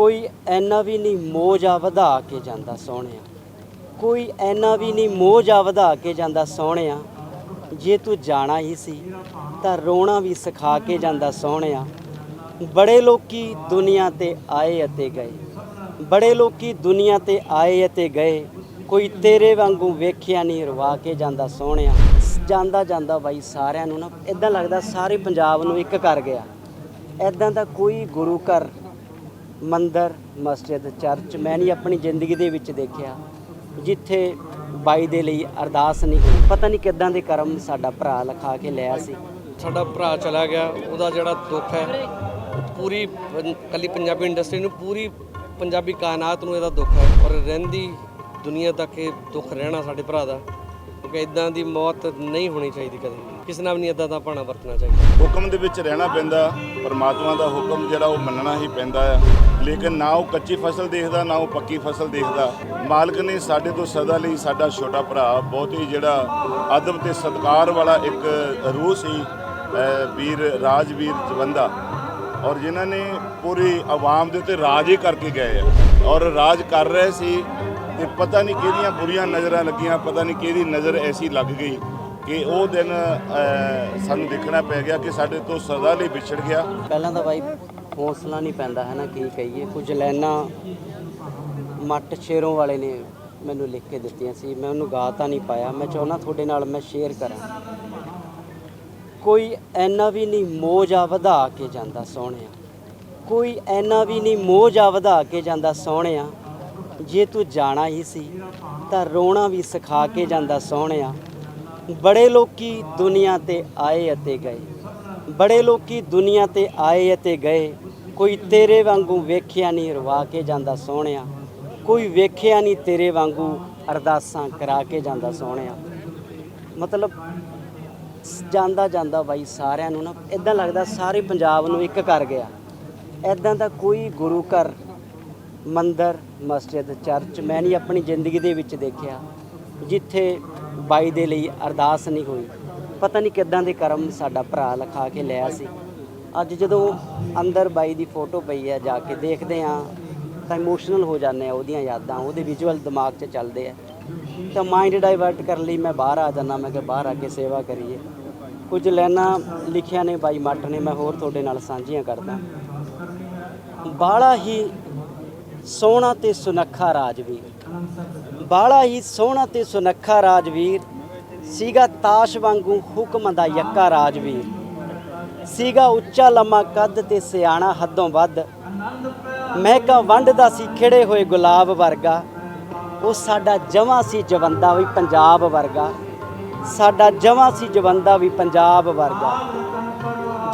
ਕੋਈ ਐਨਾ ਵੀ ਨਹੀਂ ਮੋਜਾ ਵਧਾ ਕੇ ਜਾਂਦਾ ਸੋਹਣਿਆ। ਕੋਈ ਐਨਾ ਵੀ ਨਹੀਂ ਮੋਜਾ ਵਧਾ ਕੇ ਜਾਂਦਾ ਸੋਹਣਿਆ। ਜੇ ਤੂੰ ਜਾਣਾ ਹੀ ਸੀ, ਤਾਂ ਰੋਣਾ ਵੀ ਸਿਖਾ ਕੇ ਜਾਂਦਾ ਸੋਹਣਿਆ। ਬੜੇ ਲੋਕੀ ਦੁਨੀਆ ਤੇ ਆਏ ਅਤੇ ਗਏ। ਬੜੇ ਲੋਕੀ ਦੁਨੀਆ ਤੇ ਆਏ ਅਤੇ ਗਏ। ਕੋਈ ਤੇਰੇ ਵਾਂਗੂ ਵੇਖਿਆ ਨਹੀਂ, ਰਵਾ ਕੇ ਜਾਂਦਾ ਸੋਹਣਿਆ। ਜਾਂਦਾ ਜਾਂਦਾ ਬਾਈ ਸਾਰਿਆਂ ਨੂੰ ਨਾ ਇਦਾਂ ਲੱਗਦਾ ਸਾਰੇ ਪੰਜਾਬ ਨੂੰ ਇੱਕ ਕਰ ਗਿਆ। ਇਦਾਂ ਦਾ ਕੋਈ ਗੁਰੂ ਘਰ ਮੰਦਰ ਮਸਜਿਦ ਚਰਚ ਮੈਂ ਨਹੀਂ ਆਪਣੀ ਜ਼ਿੰਦਗੀ ਦੇ ਵਿੱਚ ਦੇਖਿਆ ਜਿੱਥੇ ਬਾਈ ਦੇ ਲਈ ਅਰਦਾਸ ਨਹੀਂ ਹੋਈ। ਪਤਾ ਨਹੀਂ ਕਿੱਦਾਂ ਦੇ ਕਰਮ ਸਾਡਾ ਭਰਾ ਲਿਖਾ ਕੇ ਲਿਆ ਸੀ। ਸਾਡਾ ਭਰਾ ਚਲਾ ਗਿਆ ਉਹਦਾ ਜਿਹੜਾ ਦੁੱਖ ਹੈ ਪੂਰੀ ਕੱਲੀ ਪੰਜਾਬੀ ਇੰਡਸਟਰੀ ਨੂੰ ਪੂਰੀ ਪੰਜਾਬੀ ਕਾਇਨਾਤ ਨੂੰ ਇਹਦਾ ਦੁੱਖ ਹੈ। ਔਰ ਰਹਿੰਦੀ ਦੁਨੀਆ ਤੱਕ ਇਹ ਦੁੱਖ ਰਹਿਣਾ ਸਾਡੇ ਭਰਾ ਦਾ ਕਿਉਂਕਿ ਇਦਾਂ ਦੀ ਮੌਤ ਨਹੀਂ ਹੋਣੀ ਚਾਹੀਦੀ ਕਦੇ। ਕਿਸੇ ਨਾਲ ਵੀ ਨਹੀਂ ਇਦਾਂ ਦਾ ਭਾਣਾ ਵਰਤਣਾ ਚਾਹੀਦਾ। ਹੁਕਮ ਦੇ ਵਿੱਚ ਰਹਿਣਾ ਪੈਂਦਾ ਪਰਮਾਤਮਾ ਦਾ ਹੁਕਮ ਜਿਹੜਾ ਉਹ ਮੰਨਣਾ ਹੀ ਪੈਂਦਾ ਆ। ਲੇਕਿਨ ਨਾ ਉਹ ਕੱਚੀ ਫਸਲ ਦੇਖਦਾ, ਨਾ ਉਹ ਪੱਕੀ ਫਸਲ ਦੇਖਦਾ। ਮਾਲਕ ਨੇ ਸਾਡੇ ਤੋਂ ਸਦਾ ਲਈ ਸਾਡਾ ਛੋਟਾ ਭਰਾ ਬਹੁਤ ਹੀ ਜਿਹੜਾ ਅਦਬ ਤੇ ਸਤਿਕਾਰ ਵਾਲਾ ਇੱਕ ਰੂਹ ਸੀ ਵੀਰ, ਰਾਜਵੀਰ ਜਵੰਦਾ। ਔਰ ਜਿਨ੍ਹਾਂ ਨੇ ਪੂਰੀ ਆਵਾਮ ਦੇ ਉੱਤੇ ਰਾਜ ਹੀ ਕਰਕੇ ਗਏ ਆ। ਔਰ ਰਾਜ ਕਰ ਰਹੇ ਸੀ ਤੇ ਪਤਾ ਨਹੀਂ ਕਿਹਦੀਆਂ ਬੁਰੀਆਂ ਨਜ਼ਰਾਂ ਲੱਗੀਆਂ, ਪਤਾ ਨਹੀਂ ਕਿਹਦੀ ਨਜ਼ਰ ਐਸੀ ਲੱਗ ਗਈ ਕਿ ਉਹ ਦਿਨ ਸਾਨੂੰ ਦੇਖਣਾ ਪੈ ਗਿਆ ਕਿ ਸਾਡੇ ਤੋਂ ਸਦਾ ਲਈ ਵਿਛੜ ਗਿਆ। ਪਹਿਲਾਂ ਤਾਂ ਬਾਈ ਹੌਸਲਾ ਨਹੀਂ ਪੈਂਦਾ ਹੈ ਨਾ ਕੀ ਕਹੀਏ। ਕੁਝ ਲਾਈਨਾਂ ਮੱਟ ਸ਼ੇਰੋਂ ਵਾਲੇ ਨੇ ਮੈਨੂੰ ਲਿਖ ਕੇ ਦਿੱਤੀਆਂ ਸੀ। ਮੈਂ ਉਹਨੂੰ ਗਾ ਤਾਂ ਨਹੀਂ ਪਾਇਆ। ਮੈਂ ਚਾਹੁੰਦਾ ਤੁਹਾਡੇ ਨਾਲ ਮੈਂ ਸ਼ੇਅਰ ਕਰਾਂ। ਕੋਈ ਐਨਾ ਵੀ ਨਹੀਂ ਮੋਜਾ ਵਧਾ ਕੇ ਜਾਂਦਾ ਸੋਹਣਿਆ। ਕੋਈ ਐਨਾ ਵੀ ਨਹੀਂ ਮੋਜਾ ਵਧਾ ਕੇ ਜਾਂਦਾ ਸੋਹਣਿਆ। ਜੇ ਤੂੰ ਜਾਣਾ ਹੀ ਸੀ ਤਾਂ ਰੋਣਾ ਵੀ ਸਿਖਾ ਕੇ ਜਾਂਦਾ ਸੋਹਣਿਆ। ਬੜੇ ਲੋਕੀ ਦੁਨੀਆ ਤੇ ਆਏ ਅਤੇ ਗਏ। ਬੜੇ ਲੋਕੀ ਦੁਨੀਆ ਤੇ ਆਏ ਅਤੇ ਗਏ। ਕੋਈ ਤੇਰੇ ਵਾਂਗੂ ਵੇਖਿਆ ਨਹੀਂ ਰਵਾ ਕੇ ਜਾਂਦਾ ਸੋਹਣਿਆ। ਕੋਈ ਵੇਖਿਆ ਨਹੀਂ ਤੇਰੇ ਵਾਂਗੂ ਅਰਦਾਸਾਂ ਕਰਾ ਕੇ ਜਾਂਦਾ ਸੋਹਣਿਆ। ਮਤਲਬ ਜਾਂਦਾ ਜਾਂਦਾ ਬਾਈ ਸਾਰਿਆਂ ਨੂੰ ਨਾ ਇਦਾਂ ਲੱਗਦਾ ਸਾਰੇ ਪੰਜਾਬ ਨੂੰ ਇੱਕ ਕਰ ਗਿਆ। ਇਦਾਂ ਦਾ ਕੋਈ ਗੁਰੂ ਘਰ, ਮੰਦਰ, ਮਸਜਿਦ, ਚਰਚ ਮੈਂ ਨਹੀਂ ਆਪਣੀ ਜ਼ਿੰਦਗੀ ਦੇ ਵਿੱਚ ਦੇਖਿਆ, ਜਿੱਥੇ ਬਾਈ ਦੇ ਲਈ ਅਰਦਾਸ ਨਹੀਂ ਹੋਈ। ਪਤਾ ਨਹੀਂ ਕਿੱਦਾਂ ਦੇ ਕਰਮ ਸਾਡਾ ਭਰਾ ਲਿਖਾ ਕੇ ਲਿਆ ਸੀ। ਅੱਜ ਜਦੋਂ ਅੰਦਰ ਬਾਈ ਦੀ ਫੋਟੋ ਪਈ ਹੈ, ਜਾ ਕੇ ਦੇਖਦੇ ਆ ਤਾਂ ਇਮੋਸ਼ਨਲ ਹੋ ਜਾਂਦੇ ਆ ਉਹਦੀਆਂ ਯਾਦਾਂ, ਉਹਦੇ ਵਿਜ਼ੂਅਲ ਦਿਮਾਗ 'ਚ ਚੱਲਦੇ ਆ। ਤਾਂ ਮਾਈਂਡ ਡਾਈਵਰਟ ਕਰਨ ਲਈ ਮੈਂ ਬਾਹਰ ਆ ਜਾਂਦਾ, ਮੈਂ ਕਿ ਬਾਹਰ ਆ ਕੇ ਸੇਵਾ ਕਰੀਏ। ਕੁਝ ਲਾਈਨਾਂ ਲਿਖਿਆ ਨੇ ਬਾਈ ਮੱਟ ਨੇ, ਮੈਂ ਹੋਰ ਤੁਹਾਡੇ ਨਾਲ ਸਾਂਝੀਆਂ ਕਰਦਾ। ਬਾਲਾ ਹੀ ਸੋਹਣਾ ਤੇ ਸੁਨੱਖਾ ਰਾਜਵੀਰ। ਬਾਲਾ ਹੀ ਸੋਹਣਾ ਤੇ ਸੁਨੱਖਾ ਰਾਜਵੀਰ ਸੀਗਾ ਤਾਸ਼ ਵਾਂਗੂ ਹੁਕਮ ਦਾ ਯੱਕਾ ਰਾਜਵੀਰ। ਸੀਗਾ ਉੱਚਾ ਲੰਮਾ ਕੱਦ ਤੇ ਸਿਆਣਾ ਹੱਦੋਂ ਵੱਧ। ਮਹਿਕਾ ਵੰਡਦਾ ਸੀ ਖਿੜੇ ਹੋਏ ਗੁਲਾਬ ਵਰਗਾ। ਉਹ ਸਾਡਾ ਜਵਾਂ ਸੀ ਜਵੰਦਾ ਵੀ ਪੰਜਾਬ ਵਰਗਾ। ਸਾਡਾ ਜਵਾਂ ਸੀ ਜਵੰਦਾ ਵੀ ਪੰਜਾਬ ਵਰਗਾ।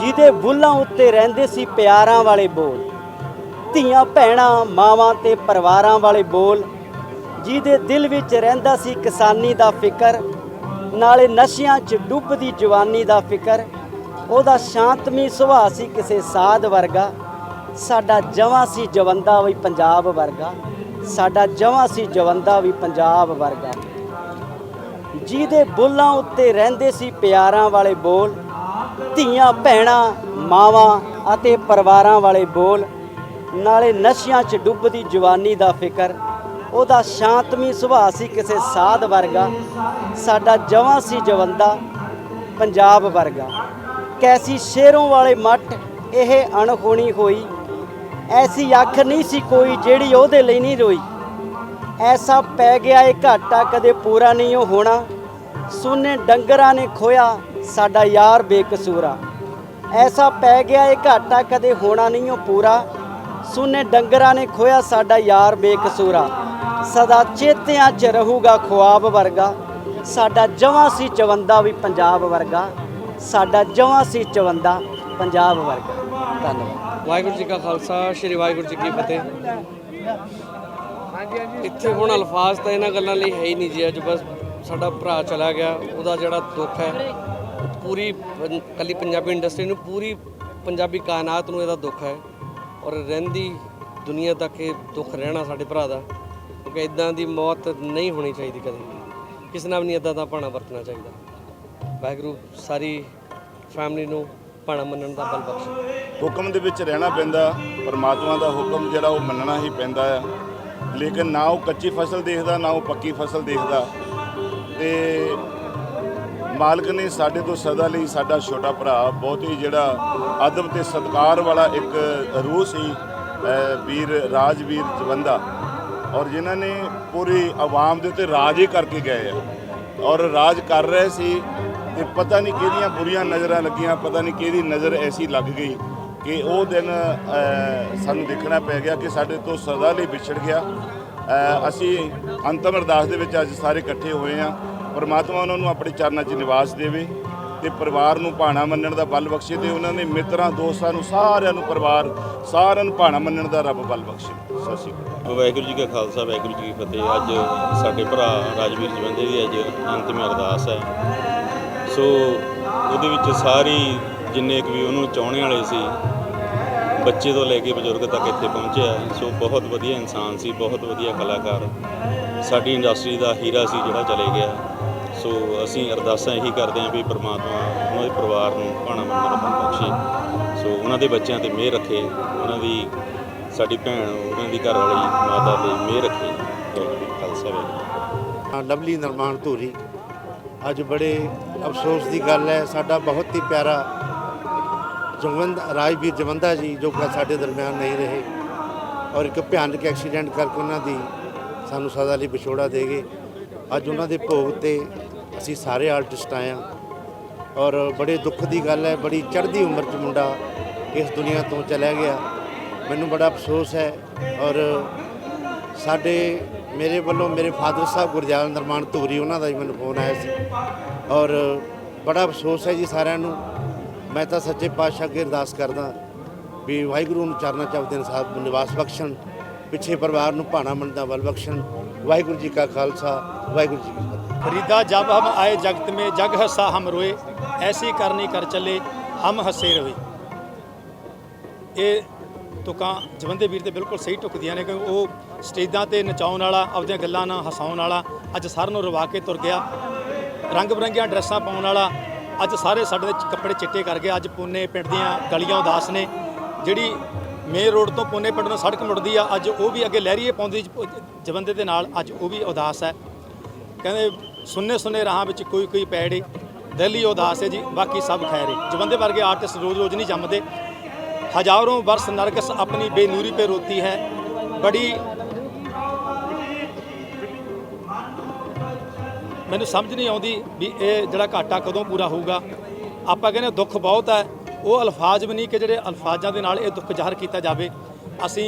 ਜਿਹਦੇ ਬੁੱਲਾਂ ਉੱਤੇ ਰਹਿੰਦੇ ਸੀ ਪਿਆਰਾਂ ਵਾਲੇ ਬੋਲ। ਧੀਆਂ ਭੈਣਾਂ ਮਾਵਾਂ ਤੇ ਪਰਿਵਾਰਾਂ ਵਾਲੇ ਬੋਲ। ਜਿਹਦੇ ਦਿਲ ਵਿੱਚ ਰਹਿੰਦਾ ਸੀ ਕਿਸਾਨੀ ਦਾ ਫਿਕਰ। ਨਾਲੇ ਨਸ਼ਿਆਂ 'ਚ ਡੁੱਬਦੀ ਜਵਾਨੀ ਦਾ ਫਿਕਰ, ਉਹਦਾ ਸ਼ਾਂਤਮਈ ਸੁਭਾਅ ਸੀ ਕਿਸੇ ਸਾਧ ਵਰਗਾ। ਸਾਡਾ ਜਵਾਂ ਸੀ ਜਵੰਦਾ ਵੀ ਪੰਜਾਬ ਵਰਗਾ। ਸਾਡਾ ਜਵਾਂ ਸੀ ਜਵੰਦਾ ਵੀ ਪੰਜਾਬ ਵਰਗਾ। ਜਿਹਦੇ ਬੋਲਾਂ ਉੱਤੇ ਰਹਿੰਦੇ ਸੀ ਪਿਆਰਾਂ ਵਾਲੇ ਬੋਲ, ਧੀਆਂ, ਭੈਣਾਂ, ਮਾਵਾਂ ਅਤੇ ਪਰਿਵਾਰਾਂ ਵਾਲੇ ਬੋਲ, ਨਾਲੇ ਨਸ਼ਿਆਂ 'ਚ ਡੁੱਬਦੀ ਜਵਾਨੀ ਦਾ ਫਿਕਰ ਉਹਦਾ ਸ਼ਾਂਤਮਈ ਸੁਭਾਅ ਸੀ ਕਿਸੇ ਸਾਧ ਵਰਗਾ, ਸਾਡਾ ਜਵਾਂ ਸੀ ਜਵੰਦਾ, ਪੰਜਾਬ ਵਰਗਾ। ਕੈਸੀ ਸ਼ੇਰੋਂ ਵਾਲੇ ਮੱਟ ਇਹ ਅਣਹੋਣੀ ਹੋਈ। ਐਸੀ ਅੱਖ ਨਹੀਂ ਸੀ ਕੋਈ ਜਿਹੜੀ ਉਹਦੇ ਲਈ ਨਹੀਂ ਰੋਈ। ਐਸਾ ਪੈ ਗਿਆ ਇਹ ਘਾਟਾ ਕਦੇ ਪੂਰਾ ਨਹੀਂ ਉਹ ਹੋਣਾ। ਸੁਨੇ ਡੰਗਰਾਂ ਨੇ ਖੋਇਆ ਸਾਡਾ ਯਾਰ ਬੇਕਸੂਰਾ। ਐਸਾ ਪੈ ਗਿਆ ਇਹ ਘਾਟਾ ਕਦੇ ਹੋਣਾ ਨਹੀਂ ਉਹ ਪੂਰਾ। ਸੁਨੇ ਡੰਗਰਾਂ ਨੇ ਖੋਇਆ ਸਾਡਾ ਯਾਰ ਬੇਕਸੂਰਾ। ਸਦਾ ਚੇਤਿਆਂ 'ਚ ਰਹੂਗਾ ਖੁਆਬ ਵਰਗਾ। ਸਾਡਾ ਜਵਾਂ ਸੀ ਚਵੰਦਾ ਵੀ ਪੰਜਾਬ ਵਰਗਾ। ਸਾਡਾ ਜਵਾਂ ਸੀ ਚਵੰਦਾ ਪੰਜਾਬ ਵਰਗਾ। ਧੰਨਵਾਦ। ਵਾਹਿਗੁਰੂ ਜੀ ਕਾ ਖਾਲਸਾ, ਸ੍ਰੀ ਵਾਹਿਗੁਰੂ ਜੀ ਕੀ ਫਤਿਹ। ਇੱਥੇ ਹੁਣ ਅਲਫਾਜ਼ ਤਾਂ ਇਹਨਾਂ ਗੱਲਾਂ ਲਈ ਹੈ ਹੀ ਨਹੀਂ ਜੀ, ਅੱਜ ਬਸ ਸਾਡਾ ਭਰਾ ਚਲਾ ਗਿਆ। ਉਹਦਾ ਜਿਹੜਾ ਦੁੱਖ ਹੈ, ਪੂਰੀ ਪੰ- ਕੱਲੀ ਪੰਜਾਬੀ ਇੰਡਸਟਰੀ ਨੂੰ ਪੂਰੀ ਪੰਜਾਬੀ ਕਾਇਨਾਤ ਨੂੰ ਇਹਦਾ ਦੁੱਖ ਹੈ। ਔਰ ਰਹਿੰਦੀ ਦੁਨੀਆ ਤੱਕ ਇਹ ਦੁੱਖ ਰਹਿਣਾ ਸਾਡੇ ਭਰਾ ਦਾ। ਕਿਉਂਕਿ ਇਦਾਂ ਦੀ ਮੌਤ ਨਹੀਂ ਹੋਣੀ ਚਾਹੀਦੀ ਕਦੇ ਕਿਸੇ ਨਾਲ ਵੀ ਨਹੀਂ ਇਦਾਂ ਦਾ ਭਾਣਾ ਵਰਤਣਾ ਚਾਹੀਦਾ। ਵਾਹਿਗੁਰੂ ਸਾਰੀ ਫੈਮਿਲੀ ਨੂੰ ਭਾਣਾ ਮੰਨਣ ਦਾ ਬਲ ਬਖਸ਼ੇ। ਹੁਕਮ ਦੇ ਵਿੱਚ ਰਹਿਣਾ ਪੈਂਦਾ, ਪਰਮਾਤਮਾ ਦਾ ਹੁਕਮ ਜਿਹੜਾ ਉਹ ਮੰਨਣਾ ਹੀ ਪੈਂਦਾ ਆ। ਲੇਕਿਨ ਨਾ ਉਹ ਕੱਚੀ ਫਸਲ ਦੇਖਦਾ, ਨਾ ਉਹ ਪੱਕੀ ਫਸਲ ਦੇਖਦਾ। ਤੇ ਮਾਲਕ ਨੇ ਸਾਡੇ ਤੋਂ ਸਦਾ ਲਈ ਸਾਡਾ ਛੋਟਾ ਭਰਾ ਬਹੁਤ ਹੀ ਜਿਹੜਾ ਅਦਬ ਤੇ ਸਤਿਕਾਰ ਵਾਲਾ ਇੱਕ ਰੂਹ ਸੀ ਵੀਰ, ਰਾਜਵੀਰ ਜਵੰਦਾ। ਔਰ ਜਿਨ੍ਹਾਂ ਨੇ ਪੂਰੀ ਆਵਾਮ ਦੇ ਉੱਤੇ ਰਾਜ ਹੀ ਕਰਕੇ ਗਏ ਆ। ਔਰ ਰਾਜ ਕਰ ਰਹੇ ਸੀ ਤੇ ਪਤਾ ਨਹੀਂ ਕਿਹਦੀਆਂ ਬੁਰੀਆਂ ਨਜ਼ਰਾਂ ਲੱਗੀਆਂ, ਪਤਾ ਨਹੀਂ ਕਿਹਦੀ ਨਜ਼ਰ ਐਸੀ ਲੱਗ ਗਈ ਕਿ ਉਹ ਦਿਨ ਸਾਨੂੰ ਦੇਖਣਾ ਪੈ ਗਿਆ ਕਿ ਸਾਡੇ ਤੋਂ ਸਦਾ ਲਈ ਵਿਛੜ ਗਿਆ। ਅਸੀਂ ਅੰਤਮ ਅਰਦਾਸ ਦੇ ਵਿੱਚ ਅੱਜ ਸਾਰੇ ਇਕੱਠੇ ਹੋਏ ਆ ਪਰਮਾਤਮਾ ਉਹਨਾਂ ਨੂੰ ਆਪਣੇ ਚਰਨਾਂ 'ਚ ਨਿਵਾਸ ਦੇਵੇ। ਤੇ ਪਰਿਵਾਰ ਨੂੰ ਭਾਣਾ ਮੰਨਣ ਦਾ ਬਲ ਬਖਸ਼ੇ ਤੇ ਉਹਨਾਂ ਦੇ ਮਿੱਤਰਾਂ, ਦੋਸਤਾਂ ਨੂੰ ਸਾਰਿਆਂ ਨੂੰ ਪਰਿਵਾਰ, ਸਾਰਿਆਂ ਨੂੰ ਭਾਣਾ ਮੰਨਣ ਦਾ ਰੱਬ ਬਲ ਬਖਸ਼ੇ। ਸਤਿ ਸ਼੍ਰੀ ਅਕਾਲ। ਵਾਹਿਗੁਰੂ ਜੀ ਕਾ ਖਾਲਸਾ, ਵਾਹਿਗੁਰੂ ਜੀ ਕੀ ਫਤਿਹ। ਅੱਜ ਸਾਡੇ ਭਰਾ ਰਾਜਵੀਰ ਜਵੰਦੇ ਦੀ ਅੱਜ ਅੰਤਿਮ ਅਰਦਾਸ ਹੈ। ਸੋ ਉਹਦੇ ਵਿੱਚ ਸਾਰੀ ਜਿੰਨੇ ਕੁ ਵੀ ਉਹਨੂੰ ਚਾਹਣੇ ਵਾਲੇ ਸੀ, ਬੱਚੇ ਤੋਂ ਲੈ ਕੇ ਬਜ਼ੁਰਗ ਤੱਕ ਇੱਥੇ ਪਹੁੰਚਿਆ। ਸੋ ਬਹੁਤ ਵਧੀਆ ਇਨਸਾਨ ਸੀ, ਬਹੁਤ ਵਧੀਆ ਕਲਾਕਾਰ। ਸਾਡੀ ਇੰਡਸਟਰੀ ਦਾ ਹੀਰਾ ਸੀ ਜਿਹੜਾ ਚਲੇ ਗਿਆ। ਸੋ ਅਸੀਂ ਅਰਦਾਸਾਂ ਇਹੀ ਕਰਦੇ ਹਾਂ ਵੀ ਪ੍ਰਮਾਤਮਾ ਉਹਨਾਂ ਦੇ ਪਰਿਵਾਰ ਨੂੰ ਭਾਣਾ ਮੰਨਣ ਦਾ ਬਖਸ਼ੇ। ਸੋ ਉਹਨਾਂ ਦੇ ਬੱਚਿਆਂ ਤੇ ਮਿਹਰ ਰੱਖੇ ਉਹਨਾਂ ਦੀ ਸਾਡੀ ਭੈਣ ਉਹਨਾਂ ਦੀ ਘਰ ਵਾਲੀ ਮਾਤਾ ਤੇ ਮਿਹਰ ਰੱਖੇ। ਖਾਲਸਾ ਵਾਹਿਗੁਰੂ ਹਾਂ, ਲਵਲੀ ਨਿਰਮਾਣ ਧੂਰੀ। ਅੱਜ ਬੜੇ ਅਫਸੋਸ ਦੀ ਗੱਲ ਹੈ ਸਾਡਾ ਬਹੁਤ ਹੀ ਪਿਆਰਾ ਜਵੰਦ ਰਾਜਵੀਰ ਜਵੰਦਾ ਜੀ ਜੋ ਕਿ ਸਾਡੇ ਦਰਮਿਆਨ ਨਹੀਂ ਰਹੇ ਔਰ ਇੱਕ ਭਿਆਨਕ ਐਕਸੀਡੈਂਟ ਕਰਕੇ ਉਹਨਾਂ ਦੀ ਸਾਨੂੰ ਸਦਾ ਲਈ ਵਿਛੋੜਾ ਦੇ ਗਏ। ਅੱਜ ਉਹਨਾਂ ਦੇ ਭੋਗ ਤੇ ਅਸੀਂ ਸਾਰੇ ਆਰਟਿਸਟ ਆਏ ਹਾਂ ਔਰ ਬੜੇ ਦੁੱਖ ਦੀ ਗੱਲ ਹੈ, ਬੜੀ ਚੜ੍ਹਦੀ ਉਮਰ 'ਚ ਮੁੰਡਾ ਇਸ ਦੁਨੀਆ ਤੋਂ ਚਲਾ ਗਿਆ। ਮੈਨੂੰ ਬੜਾ ਅਫਸੋਸ ਹੈ ਔਰ ਸਾਡੇ ਮੇਰੇ ਵੱਲੋਂ ਮੇਰੇ ਫਾਦਰ ਸਾਹਿਬ ਗੁਰਜਾਲ ਨਿਰਮਾਣ ਧੂਰੀ, ਉਹਨਾਂ ਦਾ ਹੀ ਮੈਨੂੰ ਫੋਨ ਆਇਆ ਸੀ ਔਰ ਬੜਾ ਅਫਸੋਸ ਹੈ ਜੀ ਸਾਰਿਆਂ ਨੂੰ। ਮੈਂ ਤਾਂ ਸੱਚੇ ਪਾਤਸ਼ਾਹ ਅੱਗੇ ਅਰਦਾਸ ਕਰਦਾ ਵੀ ਵਾਹਿਗੁਰੂ ਨੂੰ ਚਰਨਾ ਚ ਆਪਦੇ ਸਾਹਿਬ ਨੂੰ ਨਿਵਾਸ ਬਖਸ਼ਣ, ਪਿੱਛੇ ਪਰਿਵਾਰ ਨੂੰ ਭਾਣਾ ਮੰਨਦਾ ਬਲ ਬਖਸ਼ਣ। ਵਾਹਿਗੁਰੂ ਜੀ ਕਾ ਖਾਲਸਾ, ਵਾਹਿਗੁਰੂ ਜੀ ਕੀ ਫਤਿਹ। फरीदा जब हम आए जगत में जग हंसा हम रोए ऐसी करनी कर चले हम हंसे रहे ਇਹ ਤੁਕਾਂ ਜਵੰਦੇ ਵੀਰ ਤੇ ਬਿਲਕੁਲ ਸਹੀ ਟੁਕਦੀਆਂ ਨੇ ਕਿਉਂਕਿ ਉਹ ਸਟੇਜਾਂ ਤੇ ਨਚਾਉਣ ਵਾਲਾ ਆਪਦੀਆਂ ਗੱਲਾਂ ਨਾਲ ਹਸਾਉਣ ਵਾਲਾ ਅੱਜ ਸਾਰਿਆਂ ਨੂੰ ਰਵਾ ਕੇ ਤੁਰ ਗਿਆ ਰੰਗ ਬਰੰਗੀਆਂ ਡਰੈਸਾਂ ਪਾਉਣ ਵਾਲਾ ਅੱਜ ਸਾਰੇ ਸਾਡੇ ਦੇ ਚ- ਕੱਪੜੇ ਚਿੱਟੇ ਕਰ ਗਏ ਅੱਜ ਪੁੰਨੇ ਪਿੰਡ ਦੀਆਂ ਗਲੀਆਂ ਉਦਾਸ ਨੇ ਜਿਹੜੀ ਮੇਨ ਰੋਡ ਤੋਂ ਪੁੰਨੇ ਪਿੰਡ ਨੂੰ ਸੜਕ ਮੁੜਦੀ ਆ ਅੱਜ ਉਹ ਵੀ ਅੱਗੇ ਲਹਿਰੀਏ ਪਾਉਂਦੀ ਜ- ਜਵੰਦੇ ਦੇ ਨਾਲ ਅੱਜ ਉਹ ਵੀ ਉਦਾਸ ਹੈ ਕਹਿੰਦੇ ਸੁੰਨੇ ਸੁੰਨੇ ਰਾਹਾਂ ਵਿੱਚ ਕੋਈ ਕੋਈ ਪੈੜੀ ਦਿੱਲੀ ਉਦਾਸ ਹੈ ਜੀ, ਬਾਕੀ ਸਭ ਖੈਰ ਹੈ ਜਵੰਦੇ ਵਰਗੇ ਆਰਟਿਸਟ ਰੋਜ਼ ਰੋਜ਼ ਨਹੀਂ ਜੰਮਦੇ। ਹਜ਼ਾਰੋਂ ਵਰਸ ਨਰਕਸ ਆਪਣੀ ਬੇਨੂਰੀ 'ਤੇ ਰੋਤੀ ਹੈ। ਬੜੀ ਮੈਨੂੰ ਸਮਝ ਨਹੀਂ ਆਉਂਦੀ ਵੀ ਇਹ ਜਿਹੜਾ ਘਾਟਾ ਕਦੋਂ ਪੂਰਾ ਹੋਊਗਾ। ਆਪਾਂ ਕਹਿੰਦੇ ਦੁੱਖ ਬਹੁਤ ਹੈ। ਉਹ ਅਲਫਾਜ਼ ਵੀ ਨਹੀਂ ਕਿ ਜਿਹੜੇ ਅਲਫਾਜ਼ਾਂ ਦੇ ਨਾਲ ਇਹ ਦੁੱਖ ਜ਼ਾਹਰ ਕੀਤਾ ਜਾਵੇ। ਅਸੀਂ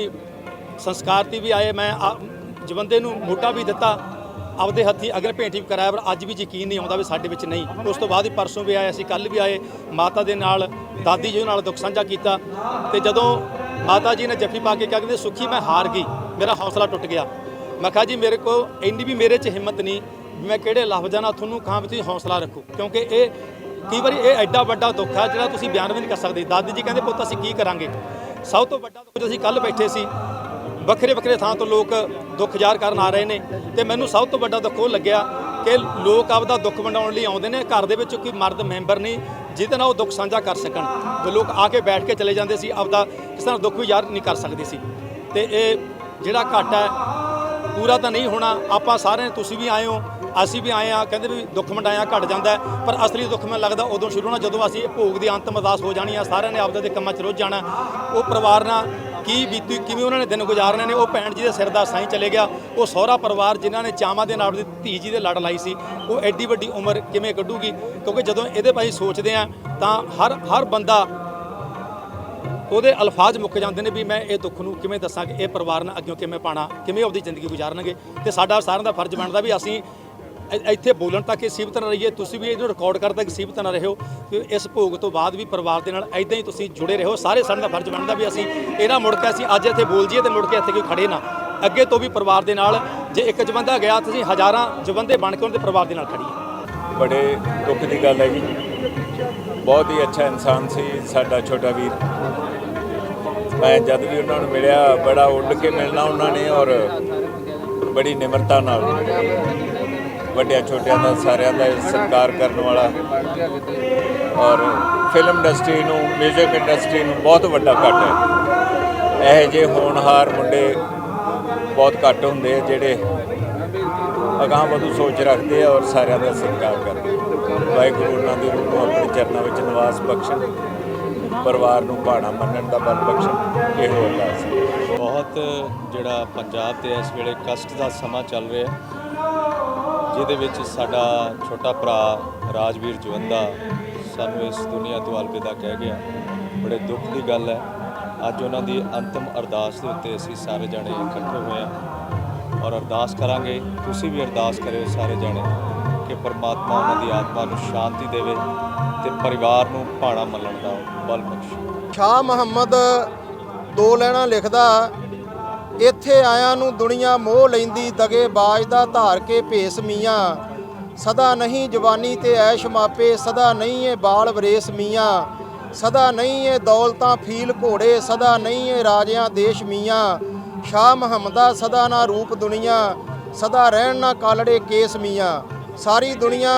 ਸੰਸਕਾਰ ਤੇ ਵੀ ਆਏ, ਮੈਂ ਜਵੰਦੇ ਨੂੰ ਮੋਟਾ ਵੀ ਦਿੱਤਾ। ਆਪਦੇ ਹੱਥੀ ਅਗਰ ਭੇਂਟ ਵੀ ਕਰਾਇਆ, ਪਰ ਅੱਜ ਵੀ ਯਕੀਨ ਨਹੀਂ ਆਉਂਦਾ ਵੀ ਸਾਡੇ ਵਿੱਚ ਨਹੀਂ। ਉਸ ਤੋਂ ਬਾਅਦ ਹੀ ਪਰਸੋਂ ਵੀ ਆਏ, ਅਸੀਂ ਕੱਲ ਵੀ ਆਏ, ਮਾਤਾ ਦੇ ਨਾਲ, ਦਾਦੀ ਜੀ ਨਾਲ ਦੁੱਖ ਸਾਂਝਾ ਕੀਤਾ। ਤੇ ਜਦੋਂ ਮਾਤਾ ਜੀ ਨੇ ਜੱਫੀ ਪਾ ਕੇ ਕਿਹਾ ਕਿ ਸੁਖੀ ਮੈਂ ਹਾਰ ਗਈ, ਮੇਰਾ ਹੌਸਲਾ ਟੁੱਟ ਗਿਆ। ਮੈਂ ਕਿਹਾ ਜੀ, ਮੇਰੇ ਕੋ ਇੰਨੀ ਵੀ ਮੇਰੇ 'ਚ ਹਿੰਮਤ ਨਹੀਂ ਮੈਂ ਕਿਹੜੇ ਲਫ਼ਜ਼ਾਂ ਨਾਲ ਤੁਹਾਨੂੰ ਕਹਾਂ ਵੀ ਤੁਸੀਂ ਹੌਸਲਾ ਰੱਖੋ। ਕਿਉਂਕਿ ਇਹ ਕਈ ਵਾਰੀ ਇਹ ਐਡਾ ਵੱਡਾ ਦੁੱਖ ਹੈ ਜਿਹੜਾ ਤੁਸੀਂ ਬਿਆਨ ਵੀ ਨਹੀਂ ਕਰ ਸਕਦੇ। ਦਾਦੀ ਜੀ ਕਹਿੰਦੇ, ਪੁੱਤ, ਅਸੀਂ ਕੀ ਕਰਾਂਗੇ? ਸਭ ਤੋਂ ਵੱਡਾ ਦੁੱਖ ਅਸੀਂ ਕੱਲ ਬੈਠੇ ਸੀ ਵੱਖਰੇ ਵੱਖਰੇ ਥਾਂ ਤੋਂ ਲੋਕ ਦੁੱਖ ਜ਼ਾਹਰ ਕਰਨ ਆ ਰਹੇ ਨੇ ਤੇ ਮੈਨੂੰ ਸਭ ਤੋਂ ਵੱਡਾ ਦੁੱਖ ਉਹ ਲੱਗਿਆ ਕਿ ਲੋਕ ਆਪਦਾ ਦੁੱਖ ਵੰਡਾਉਣ ਲਈ ਆਉਂਦੇ ਨੇ, ਘਰ ਦੇ ਵਿੱਚ ਕੋਈ ਮਰਦ ਮੈਂਬਰ ਨਹੀਂ, ਜਿਹਦੇ ਨਾਲ ਉਹ ਦੁੱਖ ਸਾਂਝਾ ਕਰ ਸਕਣ। ਤੇ ਲੋਕ ਆ ਕੇ ਬੈਠ ਕੇ ਚਲੇ ਜਾਂਦੇ ਸੀ, ਆਪਦਾ ਕਿਸੇ ਨਾਲ ਦੁੱਖ ਵੀ ਜ਼ਾਹਰ ਨਹੀਂ ਕਰ ਸਕਦੇ ਸੀ। ਤੇ ਇਹ ਜਿਹੜਾ ਘਾਟਾ ਹੈ, ਪੂਰਾ ਤਾਂ ਨਹੀਂ ਹੋਣਾ, ਆਪਾਂ ਸਾਰੇ ਤੁਸੀਂ ਵੀ ਆਏ ਹੋ ਅਸੀਂ ਵੀ ਆਏ ਆ, ਕਹਿੰਦੇ ਵੀ ਦੁੱਖ ਵੰਡਾਇਆ, ਘਟ ਜਾਂਦਾ ਪਰ ਅਸਲੀ ਦੁੱਖ ਮੈਨੂੰ ਲੱਗਦਾ ਉਦੋਂ ਸ਼ੁਰੂ ਹੋਣਾ, ਜਦੋਂ ਅਸੀਂ ਇਹ ਭੋਗ ਦੀ ਅੰਤਮ ਅਰਦਾਸ ਹੋ ਜਾਣੀ ਆ, ਸਾਰਿਆਂ ਨੇ ਆਪਦੇ ਦੇ ਕੰਮਾਂ 'ਚ ਰੁੱਝ ਜਾਣਾ। ਉਹ ਪਰਿਵਾਰ ਨਾਲ ਕੀ ਬੀਤੀ, ਕਿਵੇਂ ਉਹਨਾਂ ਨੇ ਦਿਨ ਗੁਜ਼ਾਰਨੇ ਨੇ, ਉਹ ਭੈਣ ਜੀ ਦੇ ਸਿਰ ਦਾ ਸਾਈਂ ਚਲੇ ਗਿਆ। ਉਹ ਸਹੁਰਾ ਪਰਿਵਾਰ ਜਿਨ੍ਹਾਂ ਨੇ ਚਾਵਾਂ ਦੇ ਨਾਲ ਦੀ ਧੀ ਜੀ ਦੇ ਲੜ ਲਾਈ ਸੀ, ਉਹ ਐਡੀ ਵੱਡੀ ਉਮਰ ਕਿਵੇਂ ਕੱਢੂਗੀ? ਕਿਉਂਕਿ ਜਦੋਂ ਇਹਦੇ ਬਾਰੇ ਸੋਚਦੇ ਆ, ਤਾਂ ਹਰ ਹਰ ਬੰਦਾ ਉਹਦੇ ਅਲਫਾਜ਼ ਮੁੱਕ ਜਾਂਦੇ ਨੇ ਵੀ ਮੈਂ ਇਹ ਦੁੱਖ ਨੂੰ ਕਿਵੇਂ ਦੱਸਾਂ ਕਿ ਇਹ ਪਰਿਵਾਰ ਨਾਲ ਅੱਗੇ ਕਿਵੇਂ ਪਾਣਾ, ਕਿਵੇਂ ਆਪਦੀ ਜ਼ਿੰਦਗੀ ਗੁਜ਼ਾਰਨਗੇ? ਤੇ ਸਾਡਾ ਸਾਰਿਆਂ ਦਾ ਫਰਜ਼ ਬਣਦਾ ਵੀ ਅਸੀਂ ਇੱਥੇ ਬੋਲਣ ਤੱਕ ਹੀ ਸੀਮਤ ਨਾ ਰਹੀਏ। ਤੁਸੀਂ ਵੀ ਇਹਨੂੰ ਰਿਕਾਰਡ ਕਰਨ ਤੱਕ ਸੀਮਤ ਨਾ ਰਹੋ ਕਿ ਇਸ ਭੋਗ ਤੋਂ ਬਾਅਦ ਵੀ ਪਰਿਵਾਰ ਦੇ ਨਾਲ ਐਦਾਂ ਹੀ ਤੁਸੀਂ ਜੁੜੇ ਰਹੋ। ਸਾਰੇ ਸਾਰਿਆਂ ਦਾ ਫਰਜ਼ ਬਣਦਾ ਵੀ ਅਸੀਂ ਇਹਨਾਂ ਮੁੜ ਕੇ ਅਸੀਂ ਅੱਜ ਇੱਥੇ ਬੋਲ ਜੀਏ ਤੇ ਮੁੜ ਕੇ ਇੱਥੇ ਕੋਈ ਖੜੇ ਨਾ। ਅੱਗੇ ਤੋਂ ਵੀ ਪਰਿਵਾਰ ਦੇ ਨਾਲ ਜੇ ਇੱਕ ਜਵੰਦਾ ਗਿਆ ਤੁਸੀਂ ਹਜ਼ਾਰਾਂ ਜਵੰਦੇ ਬਣ ਕੇ ਉਹਦੇ ਪਰਿਵਾਰ ਦੇ ਨਾਲ ਖੜੀਏ ਬੜੇ ਦੁੱਖ ਦੀ ਗੱਲ ਹੈ ਜੀ ਬਹੁਤ ਹੀ ਅੱਛਾ ਇਨਸਾਨ ਸੀ ਸਾਡਾ ਛੋਟਾ ਵੀਰ। ਮੈਂ ਜਦ ਵੀ ਉਹਨਾਂ ਨੂੰ ਮਿਲਿਆ, ਬੜਾ ਉੱਡ ਕੇ ਮਿਲਣਾ ਉਹਨਾਂ ਨੇ ਔਰ ਬੜੀ ਨਿਮਰਤਾ ਨਾਲ। ਵੱਡਿਆਂ ਛੋਟਿਆਂ ਦਾ, ਸਾਰਿਆਂ ਦਾ ਸਤਿਕਾਰ ਕਰਨ ਵਾਲਾ। ਔਰ ਫਿਲਮ ਇੰਡਸਟਰੀ ਨੂੰ 뮤직 ਇੰਡਸਟਰੀ ਨੂੰ ਬਹੁਤ ਵੱਡਾ ਘਾਟਾ ਹੈ। ਇਹ ਜੇ ਹੋਣਹਾਰ ਮੁੰਡੇ ਬਹੁਤ ਘੱਟ ਹੁੰਦੇ ਆ, ਜਿਹੜੇ ਅਗਾਂਹ ਵਧੂ ਸੋਚ ਰੱਖਦੇ ਆ ਔਰ ਸਾਰਿਆਂ ਦਾ ਸਤਿਕਾਰ ਕਰਦੇ ਵਾਹਿਗੁਰੂ ਉਹਨਾਂ ਦੇ ਰੂਹ ਨੂੰ ਆਪਣੇ ਚਰਨਾਂ ਵਿੱਚ ਨਿਵਾਸ ਬਖਸ਼ਣ, ਪਰਿਵਾਰ ਨੂੰ ਭਾਣਾ ਮੰਨਣ ਦਾ ਬਲ ਬਖਸ਼ਣ, ਇਹੋ ਅਰਦਾਸ ਬਹੁਤ ਜਿਹੜਾ ਪੰਜਾਬ ਤੇ ਇਸ ਵੇਲੇ ਕਸ਼ਟ ਦਾ ਸਮਾਂ ਚੱਲ ਰਿਹਾ ਜਿਹਦੇ ਵਿੱਚ ਸਾਡਾ ਛੋਟਾ ਭਰਾ ਰਾਜਵੀਰ ਜਵੰਦਾ ਸਾਨੂੰ ਇਸ ਦੁਨੀਆ ਤੋਂ ਅਲਵਿਦਾ ਕਹਿ ਗਿਆ। ਬੜੇ ਦੁੱਖ ਦੀ ਗੱਲ ਹੈ। ਅੱਜ ਉਹਨਾਂ ਦੀ ਅੰਤਮ ਅਰਦਾਸ ਦੇ ਉੱਤੇ ਅਸੀਂ ਸਾਰੇ ਜਾਣੇ ਇਕੱਠੇ ਹੋਏ ਹਾਂ ਔਰ ਅਰਦਾਸ ਕਰਾਂਗੇ। ਤੁਸੀਂ ਵੀ ਅਰਦਾਸ ਕਰਿਓ ਸਾਰੇ ਜਾਣੇ ਕਿ ਪਰਮਾਤਮਾ ਉਹਨਾਂ ਦੀ ਆਤਮਾ ਨੂੰ ਸ਼ਾਂਤੀ ਦੇਵੇ ਤੇ ਪਰਿਵਾਰ ਨੂੰ ਭਾਣਾ ਮੰਨਣ ਦਾ ਬਲ ਬਖਸ਼ੇ। ਸ਼ਾਹ ਮੁਹੰਮਦ ਦੋ ਲੈਣਾ ਲਿਖਦਾ ਇੱਥੇ ਆਇਆਂ ਨੂੰ ਦੁਨੀਆ ਮੋਹ ਲੈਂਦੀ, ਦਗੇ ਬਾਜ ਦਾ ਧਾਰ ਕੇ ਭੇਸ ਮੀਆਂ। ਸਦਾ ਨਹੀਂ ਜਵਾਨੀ ਤੇ ਐਸ਼ ਮਾਪੇ, ਸਦਾ ਨਹੀਂ ਏ ਬਾਲ ਵਰੇਸ ਮੀਆਂ। ਸਦਾ ਨਹੀਂ ਏ ਦੌਲਤਾਂ ਫੀਲ ਘੋੜੇ, ਸਦਾ ਨਹੀਂ ਏ ਰਾਜਿਆਂ ਦੇਸ਼ ਮੀਆਂ। ਸ਼ਾਹ ਮੁਹੰਮਦਾ ਸਦਾ ਨਾ ਰੂਪ ਦੁਨੀਆ, ਸਦਾ ਰਹਿਣ ਨਾ ਕਾਲੜੇ ਕੇਸ ਮੀਆਂ। ਸਾਰੀ ਦੁਨੀਆ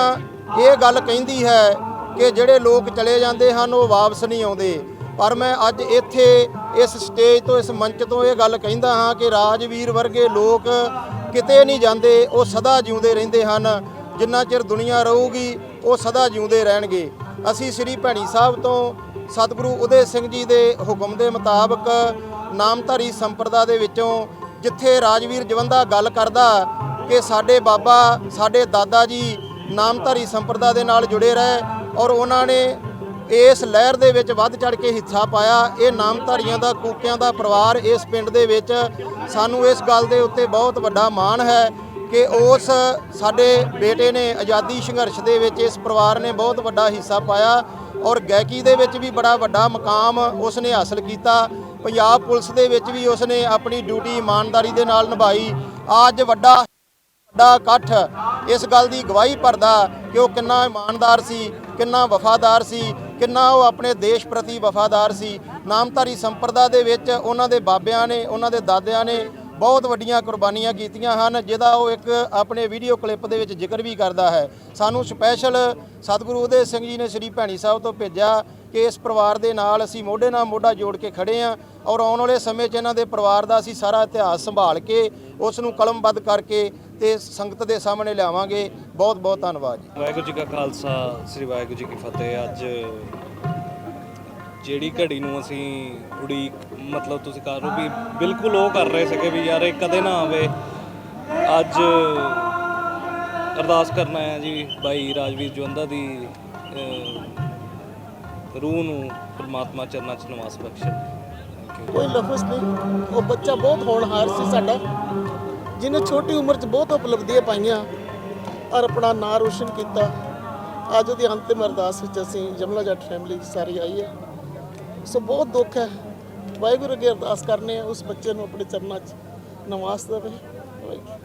ਇਹ ਗੱਲ ਕਹਿੰਦੀ ਹੈ ਕਿ ਜਿਹੜੇ ਲੋਕ ਚਲੇ ਜਾਂਦੇ ਹਨ, ਉਹ ਵਾਪਸ ਨਹੀਂ ਆਉਂਦੇ। ਪਰ ਮੈਂ ਅੱਜ ਇੱਥੇ ਇਸ ਸਟੇਜ ਤੋਂ, ਇਸ ਮੰਚ ਤੋਂ ਇਹ ਗੱਲ ਕਹਿੰਦਾ ਹਾਂ ਕਿ ਰਾਜਵੀਰ ਵਰਗੇ ਲੋਕ ਕਿਤੇ ਨਹੀਂ ਜਾਂਦੇ, ਉਹ ਸਦਾ ਜਿਉਂਦੇ ਰਹਿੰਦੇ ਹਨ। ਜਿੰਨਾ ਚਿਰ ਦੁਨੀਆ ਰਹੂਗੀ, ਉਹ ਸਦਾ ਜਿਉਂਦੇ ਰਹਿਣਗੇ। ਅਸੀਂ ਸ੍ਰੀ ਭੈਣੀ ਸਾਹਿਬ ਤੋਂ ਸਤਿਗੁਰੂ ਉਦੇ ਸਿੰਘ ਜੀ ਦੇ ਹੁਕਮ ਦੇ ਮੁਤਾਬਕ ਨਾਮਧਾਰੀ ਸੰਪਰਦਾ ਦੇ ਵਿੱਚੋਂ ਜਿੱਥੇ ਰਾਜਵੀਰ ਜਵੰਦਾ ਗੱਲ ਕਰਦਾ ਕਿ ਸਾਡੇ ਬਾਬਾ, ਸਾਡੇ ਦਾਦਾ ਜੀ ਨਾਮਧਾਰੀ ਸੰਪਰਦਾ ਦੇ ਨਾਲ ਜੁੜੇ ਰਹੇ ਔਰ ਉਹਨਾਂ ਨੇ ਇਸ ਲਹਿਰ ਦੇ ਵਿੱਚ ਵੱਧ ਚੜ ਕੇ ਹਿੱਸਾ ਪਾਇਆ। ਇਹ ਨਾਮਧਾਰੀਆਂ ਦਾ, ਕੂਕਿਆਂ ਦਾ ਪਰਿਵਾਰ ਇਸ ਪਿੰਡ ਦੇ ਵਿੱਚ ਸਾਨੂੰ ਇਸ ਗੱਲ ਦੇ ਉੱਤੇ ਬਹੁਤ ਵੱਡਾ ਮਾਣ ਹੈ ਕਿ ਉਸ ਸਾਡੇ ਬੇਟੇ ਨੇ ਆਜ਼ਾਦੀ ਸੰਘਰਸ਼ ਦੇ ਵਿੱਚ ਇਸ ਪਰਿਵਾਰ ਨੇ ਬਹੁਤ ਵੱਡਾ ਹਿੱਸਾ ਪਾਇਆ ਔਰ ਗਾਇਕੀ ਦੇ ਵਿੱਚ ਵੀ ਬੜਾ ਵੱਡਾ ਮਕਾਮ ਉਸ ਨੇ ਹਾਸਲ ਕੀਤਾ। ਪੰਜਾਬ ਪੁਲਿਸ ਦੇ ਵਿੱਚ ਵੀ ਉਸ ਨੇ ਆਪਣੀ ਡਿਊਟੀ ਇਮਾਨਦਾਰੀ ਦੇ ਨਾਲ ਨਿਭਾਈ। ਅੱਜ ਵੱਡਾ ਵੱਡਾ ਇਕੱਠ ਇਸ ਗੱਲ ਦੀ ਗਵਾਹੀ ਭਰਦਾ ਕਿ ਉਹ ਕਿੰਨਾ ਇਮਾਨਦਾਰ ਸੀ, ਕਿੰਨਾ ਵਫਾਦਾਰ ਸੀ। ਕਿੰਨਾ ਉਹ ਆਪਣੇ ਦੇਸ਼ ਪ੍ਰਤੀ ਵਫਾਦਾਰ ਸੀ। ਨਾਮਧਾਰੀ ਸੰਪਰਦਾ ਦੇ ਵਿੱਚ ਉਹਨਾਂ ਦੇ ਬਾਬਿਆਂ ਨੇ, ਉਹਨਾਂ ਦੇ ਦਾਦਿਆਂ ਨੇ ਬਹੁਤ ਵੱਡੀਆਂ ਕੁਰਬਾਨੀਆਂ ਕੀਤੀਆਂ ਹਨ, ਜਿਹਦਾ ਉਹ ਇੱਕ ਆਪਣੇ ਵੀਡੀਓ ਕਲਿੱਪ ਦੇ ਵਿੱਚ ਜ਼ਿਕਰ ਵੀ ਕਰਦਾ ਹੈ। ਸਾਨੂੰ ਸਪੈਸ਼ਲ ਸਤਿਗੁਰੂ ਉਦੇ ਸਿੰਘ ਜੀ ਨੇ ਸ੍ਰੀ ਭੈਣੀ ਸਾਹਿਬ ਤੋਂ ਭੇਜਿਆ ਕਿ ਇਸ ਪਰਿਵਾਰ ਦੇ ਨਾਲ ਅਸੀਂ ਮੋਢੇ ਨਾਲ ਮੋਢਾ ਜੋੜ ਕੇ ਖੜੇ ਹਾਂ ਔਰ ਆਉਣ ਵਾਲੇ ਸਮੇਂ 'ਚ ਇਹਨਾਂ ਦੇ ਪਰਿਵਾਰ ਦਾ ਅਸੀਂ ਸਾਰਾ ਇਤਿਹਾਸ ਸੰਭਾਲ ਕੇ, ਉਸ ਨੂੰ ਕਲਮਬੱਧ ਕਰਕੇ ਤੇ ਸੰਗਤ ਦੇ ਸਾਹਮਣੇ ਲਿਆਵਾਂਗੇ। ਬਹੁਤ ਬਹੁਤ ਧੰਨਵਾਦ ਜੀ। ਵਾਹਿਗੁਰੂ ਜੀ ਕਾ ਖਾਲਸਾ ਸ੍ਰੀ ਵਾਹਿਗੁਰੂ ਜੀ ਕੀ ਫਤਿਹ। ਅੱਜ ਜਿਹੜੀ ਘੜੀ ਨੂੰ ਅਸੀਂ ਉਡੀਕ ਮਤਲਬ ਤੁਸੀਂ ਕਹ ਲਓ ਵੀ ਬਿਲਕੁਲ ਉਹ ਕਰ ਰਹੇ ਸੀਗੇ ਵੀ ਯਾਰ ਇਹ ਕਦੇ ਨਾ ਆਵੇ। ਅੱਜ ਅਰਦਾਸ ਕਰਨਾ ਹੈ ਜੀ ਬਾਈ ਰਾਜਵੀਰ ਜਵੰਦਾ ਦੀ ਰੂਹ ਨੂੰ ਪਰਮਾਤਮਾ ਚਰਨਾਂ 'ਚ ਨਿਵਾਸ ਬਖਸ਼ੇ. ਕੋਈ ਲਫ਼ਜ਼ ਨਹੀਂ। ਉਹ ਬੱਚਾ ਬਹੁਤ ਹੋਣਹਾਰ ਸੀ ਸਾਡਾ। ਜਿਹਨੇ ਛੋਟੀ ਉਮਰ 'ਚ ਬਹੁਤ ਉਪਲਬਧੀਆਂ ਪਾਈਆਂ ਔਰ ਆਪਣਾ ਨਾਂ ਰੋਸ਼ਨ ਕੀਤਾ, ਅੱਜ ਉਹਦੀ ਅੰਤਿਮ ਅਰਦਾਸ ਵਿੱਚ ਅਸੀਂ ਜਮਲਾ ਜੱਟ ਫੈਮਿਲੀ ਸਾਰੀ ਆਈ ਹੈ। ਸੋ ਬਹੁਤ ਦੁੱਖ ਹੈ, ਵਾਹਿਗੁਰੂ ਅੱਗੇ ਅਰਦਾਸ ਕਰਨੇ ਆ, ਉਸ ਬੱਚੇ ਨੂੰ ਆਪਣੇ ਚਰਨਾਂ 'ਚ ਨਵਾਸ ਦੇਵੇ। ਵਾਹਿਗੁਰੂ।